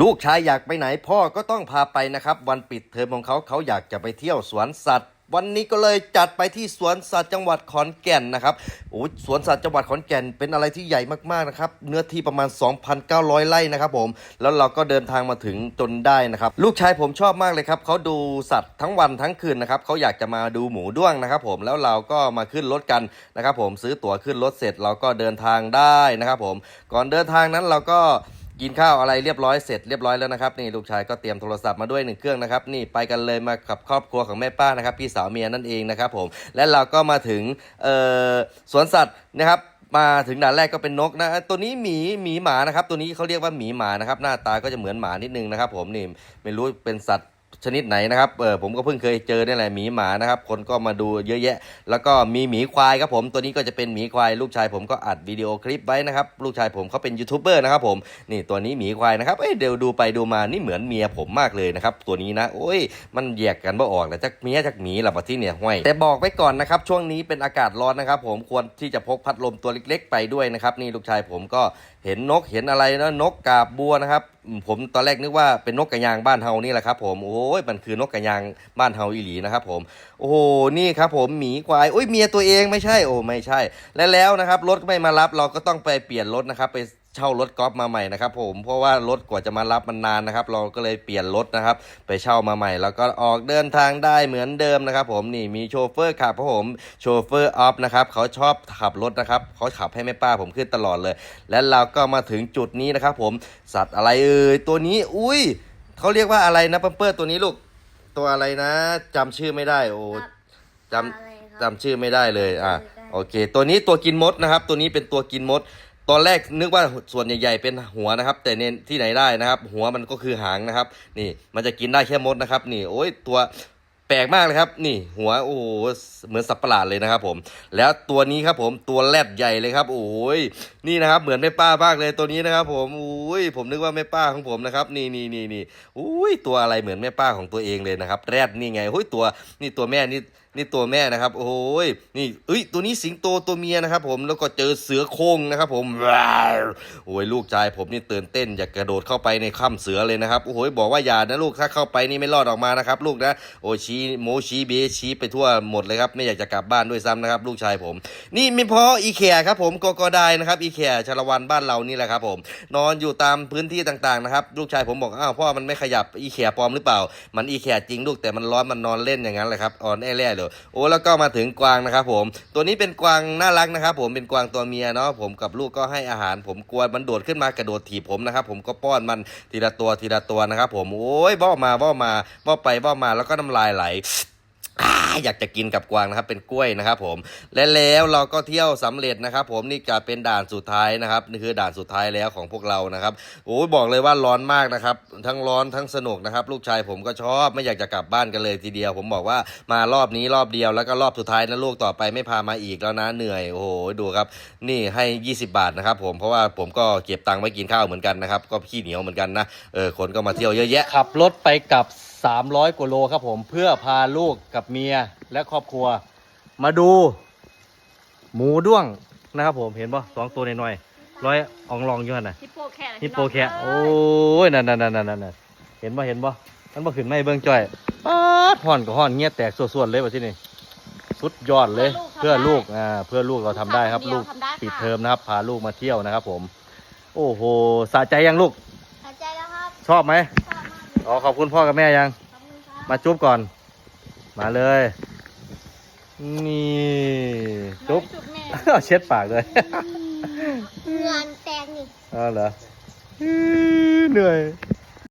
ลูกชายอยากไปไหนพ่อก็ต้องพาไปนะครับ วันปิดเทอมของเขาเขาอยากจะไปเที่ยวสวนสัตว์ วันนี้ก็เลยจัดไปที่สวนสัตว์จังหวัดขอนแก่นนะครับโอ้สวนสัตว์จังหวัดขอนแก่นเป็นอะไรที่ใหญ่มากๆนะครับเนื้อที่ประมาณ 2,900 ไร่นะครับผมแล้วเราก็เดินทางมาถึงจนได้นะครับ ลูกชายผมชอบมากเลยครับเขาดูสัตว์ทั้งวันทั้งคืนนะครับเขาอยากจะมาดูหมูด้วงนะครับ ผมแล้วเราก็มาขึ้นรถกันนะครับ ผมซื้อตั๋วขึ้นรถเสร็จเราก็เดินทางได้นะครับ ผมก่อนเดินทางนั้นเราก็ กินข้าวอะไรเรียบร้อยเสร็จเรียบร้อยแล้วนะครับนี่ลูกชายก็เตรียมโทรศัพท์มาด้วยหนึ่งเครื่องนะครับนี่ไปกันเลยมากับครอบครัวของแม่ป้านะครับพี่สาวเมียนั่นเองนะครับผมและเราก็มาถึงเอ่อสวนสัตว์นะครับมาถึงด่านแรกก็เป็นนกนะตัวนี้หมีหมีหมานะครับตัวนี้เขาเรียกว่าหมีหมานะครับหน้าตาก็จะเหมือนหมานิดนึงนะครับผมนี่ไม่รู้เป็นสัตว์ ชนิดไหนนะครับเออผมก็เพิ่งเคยเจอนี่แหละหมีหมานะครับคนก็มาดูเยอะแยะ แล้วก็มีหมีควายครับผมตัวนี้ก็จะเป็นหมีควายลูกชายผมก็อัดวิดีโอคลิปไว้นะครับลูกชายผมเขาเป็นยูทูบเบอร์นะครับผมนี่ตัวนี้หมีควายนะครับเอ้ยเดี๋ยวดูไปดูมานี่เหมือนเมียผมมากเลยนะครับตัวนี้นะ โอ้ย มันแยกกันบ่ออกแต่จักเมียจักหมีหลับที่เนี่ยห้วยแต่บอกไว้ก่อนนะครับช่วงนี้เป็นอากาศร้อนนะครับผมควรที่จะพกพัดลมตัวเล็ก ๆ ไปด้วยนะครับนี่ลูกชายผมก็ เห็นนกเห็นอะไรนะนกกาบบัวนะครับ ผมตอนแรกนึกว่าเป็นนกกระยางบ้านเฮานี่แหละครับ ผมโอ้ยมันคือนกกระยางบ้านเฮาอีหลีนะครับ ผม โอ้โหนี่ครับ ผมหมีควายโอ้ยเมียตัวเองไม่ใช่โอ้ไม่ใช่ และแล้วนะครับรถไม่มารับเราก็ต้องไปเปลี่ยนรถนะครับไป เช่ารถกอล์ฟมาใหม่นะครับผมเพราะว่ารถกว่าจะมารับมันนานนะครับ เราก็เลยเปลี่ยนรถนะครับ ไปเช่ามาใหม่ แล้วก็ออกเดินทางได้เหมือนเดิมนะครับ ผมนี่มีโชเฟอร์ขับครับผมโชเฟอร์ออฟนะครับเขาชอบขับรถนะครับเขาขับให้แม่ป้าผมขึ้นตลอดเลย และเราก็มาถึงจุดนี้นะครับ ผมสัตว์อะไรเอ่ยตัวนี้อุ้ยเขาเรียกว่าอะไรนะเปิ้ลๆตัวนี้ลูกตัวอะไรนะจำชื่อไม่ได้โอ้จำจำชื่อไม่ได้เลยอะโอเค ตัวนี้ตัวกินมดนะครับ ตัวนี้เป็นตัวกินมด ตอนแรกนึกว่าส่วนใหญ่ๆเป็นหัวนะครับ แต่เน้นที่ไหนได้นะครับ หัวมันก็คือหางนะครับ นี่มันจะกินได้แค่มดนะครับ นี่โอ้ยตัวแปลกมากเลยครับ นี่หัวโอ้เหมือนสัตว์ประหลาดเลยนะครับผม แล้วตัวนี้ครับผมตัวแรดใหญ่เลยครับ โอ้ยนี่นะครับ เหมือนแม่ป้ามากเลยตัวนี้นะครับ ผมอุ้ยผมนึกว่าแม่ป้าของผมนะครับ นี่นี่นี่นี่อุ้ยตัวอะไรเหมือนแม่ป้าของตัวเองเลยนะครับ แรดนี่ไงโอ้ยตัวนี่ตัวแม่นี่ นี่ตัวแม่นะครับ โอ้ยนี่เอ้ยตัวนี้สิงโตตัวเมียนะครับ ผมแล้วก็เจอเสือโคร่งนะครับผมว้าวโอ้ยลูกชายผมนี่ตื่นเต้นอยากกระโดดเข้าไปในถ้ำเสือเลยนะครับโอ้ยบอกว่าอย่านะลูกถ้าเข้าไปนี่ไม่รอดออกมานะครับ ลูกนะโอ้ชี้โมชี้เบชี้ไปทั่วหมดเลยครับ ไม่อยากจะกลับบ้านด้วยซ้ำนะครับ ลูกชายผม นี่ไม่พออีแคครับผมก็ก็ได้นะครับอีแคชลวันบ้านเรานี่แหละครับ ผม นอนอยู่ตามพื้นที่ต่างๆนะครับลูกชายผมบอกอ้าวพ่อมันไม่ขยับอีแคปลอมหรือเปล่า มันอีแคจริงลูกแต่มันร้อนมันนอนเล่นอย่างนั้นแหละครับอ่อนแอแร่เลยโอ้แล้วก็มาถึงกวางนะครับผมตัวนี้เป็นกวางน่ารักนะครับผมเป็นกวางตัวเมียเนาะผมกับลูกก็ให้อาหาร ผมกลัวมันโดดขึ้นมากระโดดถีบผมนะครับผมก็ป้อนมันทีละตัวทีละตัวนะครับผมโอ้ยบ้อมาบ้อมาบ้อไปบ้อมาแล้วก็น้ำลายไหล อยากจะกินกับกวางนะครับเป็นกล้วยนะครับผมและแล้วเราก็เที่ยวสำเร็จนะครับ ผมนี่จะเป็นด่านสุดท้ายนะครับนี่คือด่านสุดท้ายแล้วของพวกเรานะครับโอ้ยบอกเลยว่าร้อนมากนะครับ ทั้งร้อนทั้งสนุกนะครับ ลูกชายผมก็ชอบไม่อยากจะกลับบ้านกันเลยทีเดียว ผมบอกว่ามารอบนี้รอบเดียวแล้วก็รอบสุดท้ายนะลูกต่อไปไม่พามาอีกแล้วนะเหนื่อยโอ้โหดูครับ นี่ให้ 20 บาทนะครับ ผมเพราะว่าผมก็เก็บตังค์ไว้กินข้าวเหมือนกันนะครับก็ขี้เหนียวเหมือนกันนะเออคนก็มาเที่ยวเยอะแยะขับรถไปกับ 300กว่าโลครับผมเพื่อพาลูกกับเมียและครอบครัว มาดู หมูด้วงนะครับผมเห็นปะสองตัวน้อยๆร้อยอองลองอยู่นั่นน่ะฮิปโปแคร์ฮิปโปแคะโอ้ยนั่นนั่นนั่นนั่นนั่นเห็นปะเห็นปะมันบ่ขึ้นไม่เบิ่งจ้อยป๊าดห่อนก็ห่อนเงี้ยแตกส่วนๆเลยว่าที่นี่สุดยอดเลยเพื่อลูกอ่าเพื่อลูกเราทำได้ครับ ลูกปิดเทอมนะครับ พาลูกมาเที่ยวนะครับ ผม โอ้โหสะใจยังลูกหายใจแล้วครับ ชอบไหมช อบมากเลยอ๋อขอบคุณพ่อกับแม่ยังขอบคุณครับมาจุ๊บก่อน มาเลย นี่จุ๊บจุ๊บแม่เอาเช็ดปากเลยเงินแตงนี่อ๋อเหรออื้อเหนื่อย